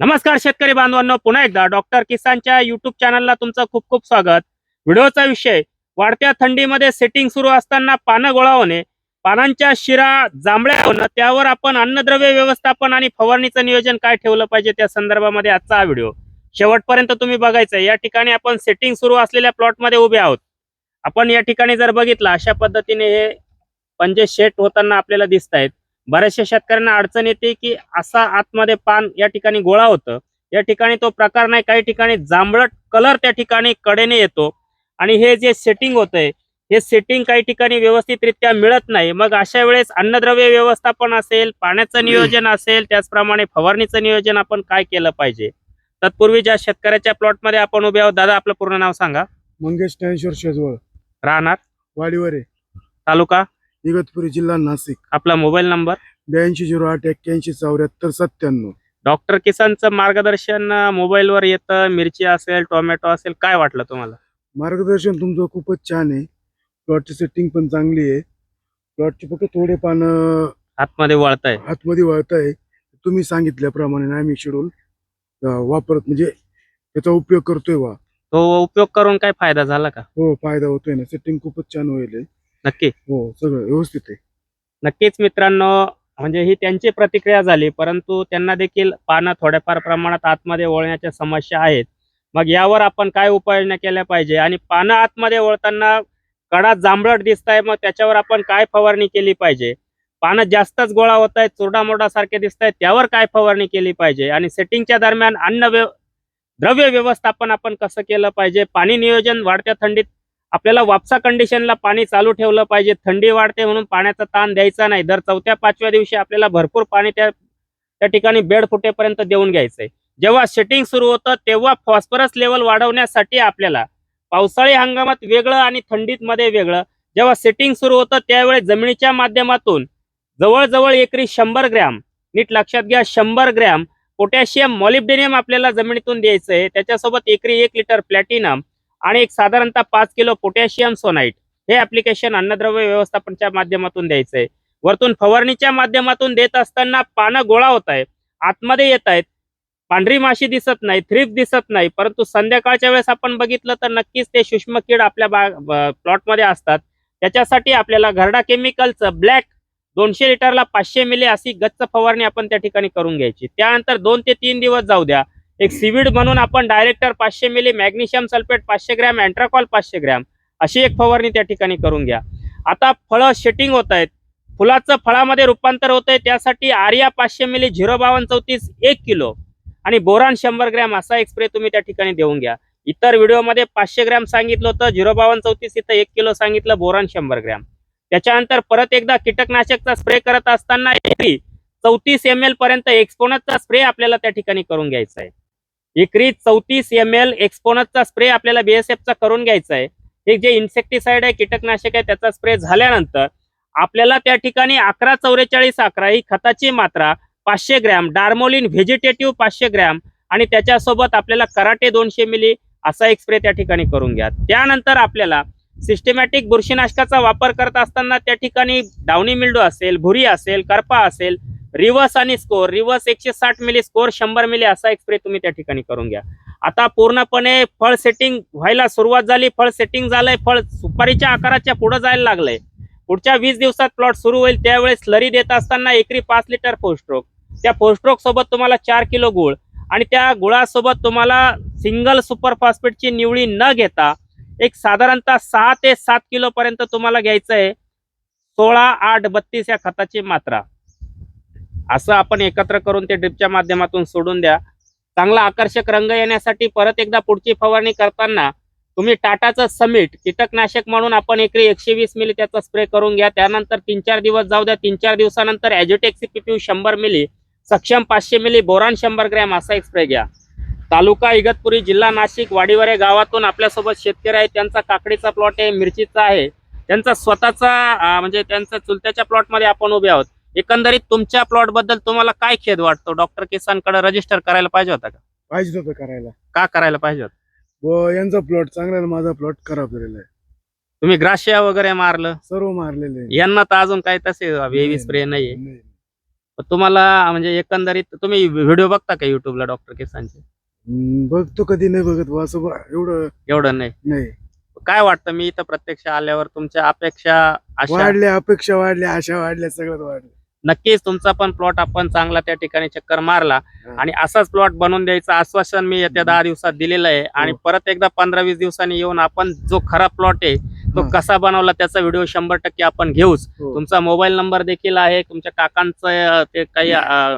नमस्कार शेतकरी बांधवांनो पुन्हा एकदा डॉक्टर किसानच्या युट्यूब चॅनलला तुमचं खूप खूप स्वागत. व्हिडिओचा विषय वाढत्या थंडीमध्ये सेटिंग सुरू असताना पानं गोळा होणे पानांच्या शिरा जांभळ्या होणं त्यावर आपण अन्नद्रव्य व्यवस्थापन आणि फवारणीचं नियोजन काय ठेवलं पाहिजे त्या संदर्भामध्ये आजचा हा व्हिडिओ. शेवटपर्यंत तुम्ही बघायचं या ठिकाणी आपण सेटिंग सुरू असलेल्या प्लॉटमध्ये उभे आहोत. आपण या ठिकाणी जर बघितलं अशा पद्धतीने हे पंजे शेट होताना आपल्याला दिसत आहेत बऱ्याचशा शेतकऱ्यांना अडचण येते की असा आतमध्ये पान या ठिकाणी गोळा होतं. या ठिकाणी तो प्रकार नाही. काही ठिकाणी जांभळट कलर त्या ठिकाणी कडेने येतो. आणि हे जे सेटिंग होतंय हे सेटिंग काही ठिकाणी व्यवस्थितरित्या मिळत नाही. मग अशा वेळेस अन्नद्रव्य व्यवस्थापन असेल पाण्याचं नियोजन असेल त्याचप्रमाणे फवारणीचं नियोजन आपण काय केलं पाहिजे? तत्पूर्वी ज्या शेतकऱ्याच्या प्लॉटमध्ये आपण उभे आहोत दादा आपलं पूर्ण नाव सांगा. मंगेश ज्ञानेश्वर शेजवळ. राहणार? वाडीवरे. तालुका? इगतपुरी जिल्हा नाशिक. आपला मोबाईल नंबर? ब्याऐंशी झिरो आठ एक्क्याऐंशी चौऱ्याहत्तर सत्त्याण्णव. डॉक्टर किसानचं मार्गदर्शन मोबाईलवर येतं मिरची असेल टोमॅटो असेल काय वाटलं तुम्हाला? मार्गदर्शन तुमचं खूपच छान आहे. प्लॉटची सेटिंग पण चांगली आहे. प्लॉटची फक्त थोडे पानं आतमध्ये वळताय. आतमध्ये वळत आहे तुम्ही सांगितल्याप्रमाणे आम्ही शेड्यूल वापरत म्हणजे त्याचा उपयोग करतोय वा तो उपयोग करून काय फायदा झाला का? हो फायदा होतोय ना. सेटिंग खूपच छान होईल आहे. नक्की. हो सगळं व्यवस्थित आहे. नक्कीच मित्रांनो म्हणजे ही त्यांची प्रतिक्रिया झाली परंतु त्यांना देखील पानं थोड्याफार प्रमाणात आतमध्ये वळण्याच्या समस्या आहेत. मग यावर आपण काय उपाययोजना केल्या पाहिजे? आणि पानं आतमध्ये वळताना कडा जांभळट दिसत आहे मग त्याच्यावर आपण काय फवारणी केली पाहिजे? पानं जास्तच गोळा होत आहेत चुरडामोडा सारखे दिसत आहेत त्यावर काय फवारणी केली पाहिजे? आणि सेटिंगच्या दरम्यान अन्न व्यव द्रव्य व्यवस्थापन आपण कसं केलं पाहिजे? पाणी नियोजन वाढत्या थंडीत आपल्याला वापसा कंडिशनला पाणी चालू ठेवलं पाहिजे. थंडी वाढते म्हणून पाण्याचा ताण द्यायचा नाही. दर चौथ्या पाचव्या दिवशी आपल्याला भरपूर पाणी त्या त्या ठिकाणी बेड फुटेपर्यंत देऊन घ्यायचंय. जेव्हा सेटिंग सुरू होतं तेव्हा फॉस्फरस लेवल वाढवण्यासाठी आपल्याला पावसाळी हंगामात वेगळं आणि थंडीत मध्ये वेगळं. जेव्हा सेटिंग सुरू होतं त्यावेळी जमिनीच्या माध्यमातून जवळजवळ एकरी शंभर ग्रॅम नीट लक्षात घ्या शंभर ग्रॅम पोटॅशियम मॉलिब्डेनियम आपल्याला जमिनीतून द्यायचं आहे त्याच्यासोबत एकरी एक लिटर प्लॅटिनम आणि एक साधारणतः पाच किलो पोटॅशियम सोनाईट हे ऍप्लिकेशन अन्नद्रव्य व्यवस्थापनच्या माध्यमातून द्यायचं आहे. वरतून फवारणीच्या माध्यमातून देत असताना पानं गोळा होत आहे आतमध्ये येत आहेत पांढरी माशी दिसत नाही थ्रीप दिसत नाही परंतु संध्याकाळच्या वेळेस आपण बघितलं तर नक्कीच ते सूक्ष्म कीड आपल्या बा प्लॉटमध्ये असतात. त्याच्यासाठी आपल्याला घरडा केमिकलचं ब्लॅक दोनशे लिटरला पाचशे मिली अशी गच्च फवारणी आपण त्या ठिकाणी करून घ्यायची. त्यानंतर दोन ते तीन दिवस जाऊ द्या. एक सिविड म्हणून आपण डायरेक्टर पाचशे मिली मॅग्नेशियम सल्फेट पाचशे ग्रॅम अँट्राकॉल पाचशे ग्रॅम अशी एक फवारणी त्या ठिकाणी करून घ्या. आता फळं शेटिंग होत आहेत. फुलाचं फळामध्ये रूपांतर होत आहे. त्यासाठी आर्या पाचशे मिली झिरो बावन्न चौतीस एक किलो आणि बोरान शंभर ग्रॅम असा एक स्प्रे तुम्ही त्या ठिकाणी देऊन घ्या. इतर व्हिडिओमध्ये पाचशे ग्रॅम सांगितलं होतं झिरो बावन्न चौतीस इथं एक किलो सांगितलं बोरान शंभर ग्रॅम. त्याच्यानंतर परत एकदा कीटकनाशकचा स्प्रे करत असताना चौतीस एम एल पर्यंत एक्सपोनसचा स्प्रे आपल्याला त्या ठिकाणी करून घ्यायचा आहे. एकरी चौतीस एम एल एक्सपोनसचा स्प्रे आपल्याला बीएसएफचा करून घ्यायचा आहे. हे जे इन्सेक्टिसाइड आहे कीटकनाशक आहे त्याचा स्प्रे झाल्यानंतर आपल्याला त्या ठिकाणी अकरा चौवेचाळीस अकरा ही खताची मात्रा पाचशे ग्रॅम डार्मोलिन व्हेजिटेटिव्ह पाचशे ग्रॅम आणि त्याच्यासोबत आपल्याला कराटे दोनशे मिली असा एक स्प्रे त्या ठिकाणी करून घ्या. त्यानंतर आपल्याला सिस्टमॅटिक बुरशीनाशकाचा वापर करत असताना त्या ठिकाणी डावणी मिल्डो असेल भुरी असेल करपा असेल रिवर्स आणि स्कोर रिवर्स एकशे साठ मिली स्कोर शंभर मिली असा एक स्प्रे तुम्ही त्या ठिकाणी करून घ्या. आता पूर्णपणे फळ सेटिंग व्हायला सुरुवात झाली फळ सेटिंग झालंय फळ सुपारीच्या आकाराच्या पुढे जायला लागलंय. पुढच्या वीस दिवसात प्लॉट सुरू होईल त्यावेळेस स्लरी देत असताना एकरी पाच लिटर फोस्ट्रोक त्या फोस्ट्रोक सोबत तुम्हाला चार किलो गुळ आणि त्या गुळासोबत तुम्हाला सिंगल सुपर फॉस्फेटची निवळी न घेता एक साधारणतः सहा ते सात किलोपर्यंत तुम्हाला घ्यायचं आहे सोळा आठ बत्तीस या खताची मात्रा. असं आपण एकत्र करून ते ड्रिपच्या माध्यमातून सोडून द्या. चांगला आकर्षक रंग येण्यासाठी परत एकदा पुढची फवारणी करताना तुम्ही टाटाचं समिट कीटकनाशक म्हणून आपण एकरी एकशे वीस मिली त्याचा स्प्रे करून घ्या. त्यानंतर तीन चार दिवस जाऊ द्या. तीन चार दिवसानंतर ॲज्युटेक्सी शंभर मिली सक्षम पाचशे मिली बोरान शंभर ग्रॅम असा एक स्प्रे घ्या. तालुका इगतपुरी जिल्हा नाशिक वाडीवरे गावातून आपल्यासोबत शेतकरी आहे त्यांचा काकडीचा प्लॉट आहे मिरचीचा आहे. त्यांचा स्वतःचा म्हणजे त्यांचा चुलत्याच्या प्लॉटमध्ये आपण उभे आहोत. एकंदरीत तुमच्या प्लॉटबद्दल तुम्हाला काय खेद वाटतो? डॉक्टर किसानकडे रजिस्टर करायला पाहिजे होता का? पाहिजे होतं करायला. का करायला पाहिजे होतं? व यांचा प्लॉट चांगला आहे, माझा प्लॉट खराब झालेला आहे. तुम्ही ग्राशिया वगैरे मारलं? सर्व मारलेले आहे. यांना तर अजून काही तसे नाही, स्प्रे नाहीये. नाही. तुम्हाला म्हणजे एकंदरीत तुम्ही व्हिडिओ बघता का युट्यूबला डॉक्टर केसांचे हम्म, बघतो कधी नाही बघत बुवा, असं बुवा, एवढं एवढं नाही. नाही. काय वाटतं? मी इथं प्रत्यक्ष आल्यावर तुमच्या अपेक्षा अशा वाढल्या अपेक्षा वाढल्या आशा वाढल्या सगळंच वाढलं. नक्कीच तुमचा पण प्लॉट आपण चांगला त्या ठिकाणी चक्कर मारला. आणि असाच प्लॉट बनवून द्यायचं आश्वासन मी येत्या दहा दिवसात दिलेलं आहे आणि हो. परत एकदा पंधरा वीस दिवसांनी येऊन आपण जो खरा प्लॉट आहे तो. कसा बनवला त्याचा व्हिडिओ शंभर टक्के आपण घेऊच हो. तुमचा मोबाईल नंबर देखील आहे तुमच्या काकांचं ते काही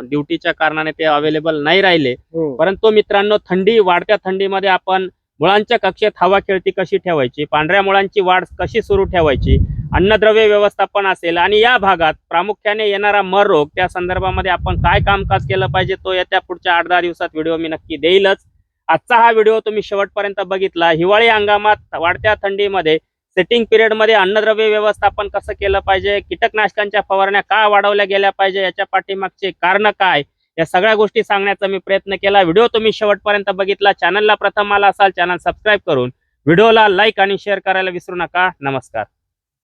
ड्युटीच्या कारणाने ते अवेलेबल नाही राहिले हो परंतु मित्रांनो थंडी वाढत्या थंडीमध्ये आपण मुळांच्या कक्षेत हवा खेळती कशी ठेवायची? पांढऱ्या मुळांची वाढ कशी सुरू ठेवायची? अन्नद्रव्य व्यवस्थापन असेल आणि या भागात प्रामुख्याने येणारा मर रोग त्या संदर्भामध्ये आपण काय कामकाज केलं पाहिजे तो येत्या पुढच्या आठ दहा दिवसात व्हिडिओ मी नक्की देईलच. आजचा हा व्हिडिओ तुम्ही शेवटपर्यंत बघितला. हिवाळी हंगामात वाढत्या थंडीमध्ये सेटिंग पिरियडमध्ये अन्नद्रव्य व्यवस्थापन कसं केलं पाहिजे? कीटकनाशकांच्या फवारण्या का वाढवल्या गेल्या पाहिजे? याच्या पाठीमागचे कारण काय? या सगळ्या गोष्टी सांगण्याचा मी प्रयत्न केला. व्हिडिओ तुम्ही शेवटपर्यंत बघितला चॅनलला प्रथम आला असाल चॅनल सबस्क्राईब करून व्हिडिओला लाईक आणि शेअर करायला विसरू नका. नमस्कार.